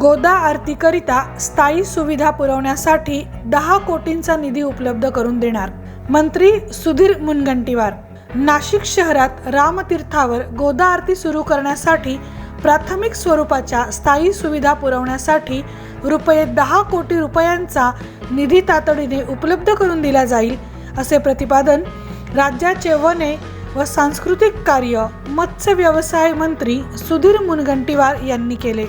गोदा आरतीकरिता स्थायी सुविधा पुरवण्यासाठी दहा कोटींचा निधी उपलब्ध करून देणार मंत्री सुधीर मुनगंटीवार. नाशिक शहरात रामतीर्थावर गोदा आरती सुरू करण्यासाठी प्राथमिक स्वरूपाच्या स्थायी सुविधा पुरवण्यासाठी रुपये दहा कोटी रुपयांचा निधी तातडीने उपलब्ध करून दिला जाईल असे प्रतिपादन राज्याचे वने व सांस्कृतिक कार्य मत्स्य व्यवसाय मंत्री सुधीर मुनगंटीवार यांनी केले.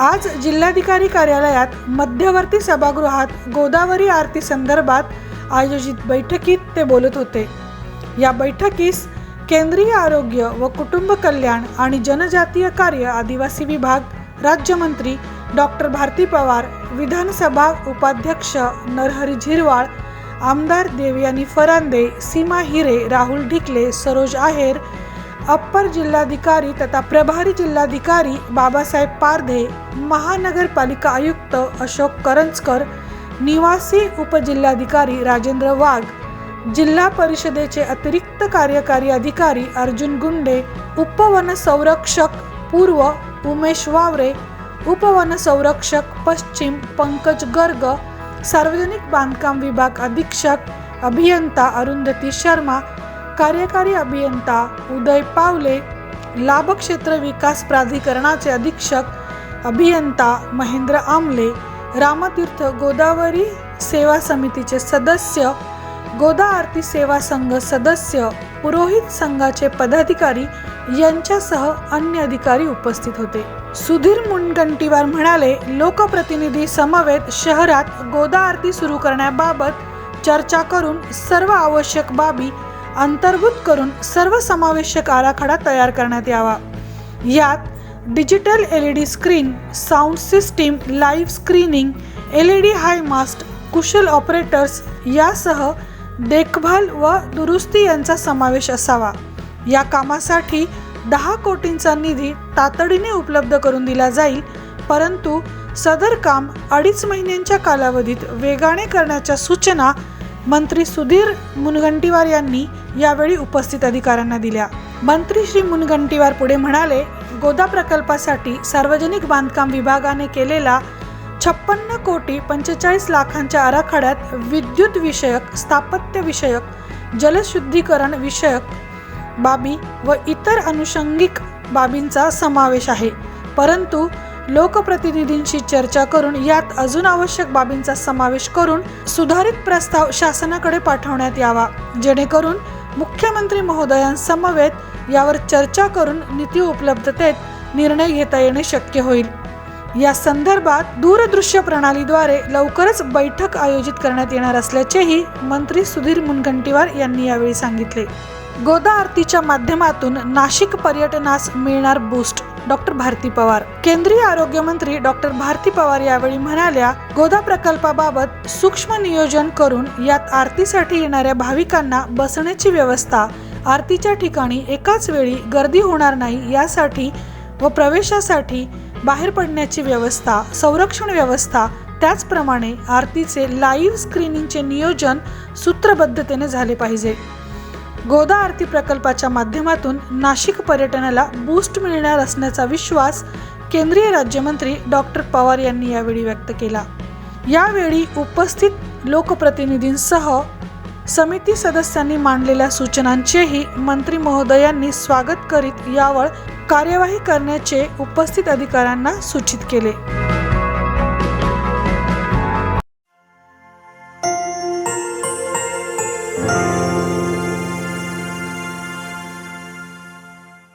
आज जिल्हाधिकारी कार्यालयात मध्यवर्ती सभागृहात गोदावरी आरती संदर्भात आयोजित बैठकीत ते बोलत होते. या बैठकीस केंद्रीय आरोग्य व कुटुंब कल्याण आणि जनजातीय कार्य आदिवासी विभाग राज्यमंत्री डॉक्टर भारती पवार विधानसभा उपाध्यक्ष नरहरी झिरवाळ आमदार देवयानी फरांदे सीमा हिरे राहुल ढिकले सरोज आहेर अप्पर जिल्हाधिकारी तथा प्रभारी जिल्हाधिकारी बाबासाहेब पारधे महानगरपालिका आयुक्त अशोक करंजकर निवासी उपजिल्हाधिकारी राजेंद्र वाघ जिल्हा परिषदेचे अतिरिक्त कार्यकारी अधिकारी अर्जुन गुंडे उपवन संरक्षक पूर्व उमेश वावरे उपवन संरक्षक पश्चिम पंकज गर्ग सार्वजनिक बांधकाम विभाग अधीक्षक अभियंता अरुंधती शर्मा कार्यकारी अभियंता उदय पावले लाभक्षेत्र विकास प्राधिकरणाचे अधीक्षक अभियंता महेंद्र आमले रामतीर्थ गोदावरी सेवा समितीचे सदस्य गोदा आरती सेवा संघ सदस्य पुरोहित संघाचे पदाधिकारी यांच्यासह अन्य अधिकारी उपस्थित होते. सुधीर मुनगंटीवार म्हणाले लोकप्रतिनिधी समवेत शहरात गोदा आरती सुरू करण्याबाबत चर्चा करून सर्व आवश्यक बाबी अंतर्भूत करून सर्वसमावेशक आराखडा तयार करण्यात यावा. यात digital L E D screen sound system live screening L E D high mast कुशल ऑपरेटर्स यासह देखभाल व दुरुस्ती यांचा समावेश असावा. या कामासाठी दहा कोटींचा निधी तातडीने उपलब्ध करून दिला जाईल परंतु सदर काम अडीच महिन्यांच्या कालावधीत वेगाने करण्याच्या सूचना मंत्री सुधीर मुनगंटीवार यांनी यावेळी उपस्थित अधिकाऱ्यांना दिल्या. मंत्री श्री मुनगंटीवार पुढे म्हणाले गोदा प्रकल्पासाठी सार्वजनिक बांधकाम विभागाने केलेला छप्पन्न कोटी पंचेचाळीस लाखांच्या आराखड्यात विद्युत विषयक स्थापत्य विषयक जलशुद्धीकरण विषयक बाबी व इतर अनुषंगिक बाबींचा समावेश आहे. परंतु लोकप्रतिनिधींशी चर्चा करून यात अजून आवश्यक बाबींचा समावेश करून सुधारित प्रस्ताव शासनाकडे पाठवण्यात यावा. जेणेकरून मुख्यमंत्री महोदयांसमवेत यावर चर्चा करून निधी उपलब्धतेत निर्णय घेता येणे शक्य होईल. या संदर्भात दूरदृश्य प्रणालीद्वारे लवकरच बैठक आयोजित करण्यात येणार असल्याचेही मंत्री सुधीर मुनगंटीवार यांनी यावेळी सांगितले. गोदा आरतीच्या माध्यमातून नाशिक पर्यटनास मिळणार बूस्ट डॉक्टर भारती पवार. केंद्रीय आरोग्य मंत्री डॉक्टर भारती पवार यावेळी म्हणाल्या गोदा प्रकल्पाबाबत सूक्ष्म नियोजन करून यात आरतीसाठी येणाऱ्या भाविकांना बसण्याची व्यवस्था आरतीच्या ठिकाणी एकाच वेळी गर्दी होणार नाही यासाठी व प्रवेशासाठी बाहेर पडण्याची व्यवस्था संरक्षण व्यवस्था त्याचप्रमाणे आरतीचे लाईव्ह स्क्रीनिंगचे नियोजन सूत्रबद्धतेने झाले पाहिजे. गोदा आरती प्रकल्पाच्या माध्यमातून नाशिक पर्यटनाला बूस्ट मिळणार असण्याचा विश्वास केंद्रीय राज्यमंत्री डॉक्टर पवार यांनी यावेळी व्यक्त केला. यावेळी उपस्थित लोकप्रतिनिधींसह समिती सदस्यांनी मांडलेल्या सूचनांचेही मंत्री महोदयांनी स्वागत करीत यावर कार्यवाही करण्याचे उपस्थित अधिकाऱ्यांना सूचित केले.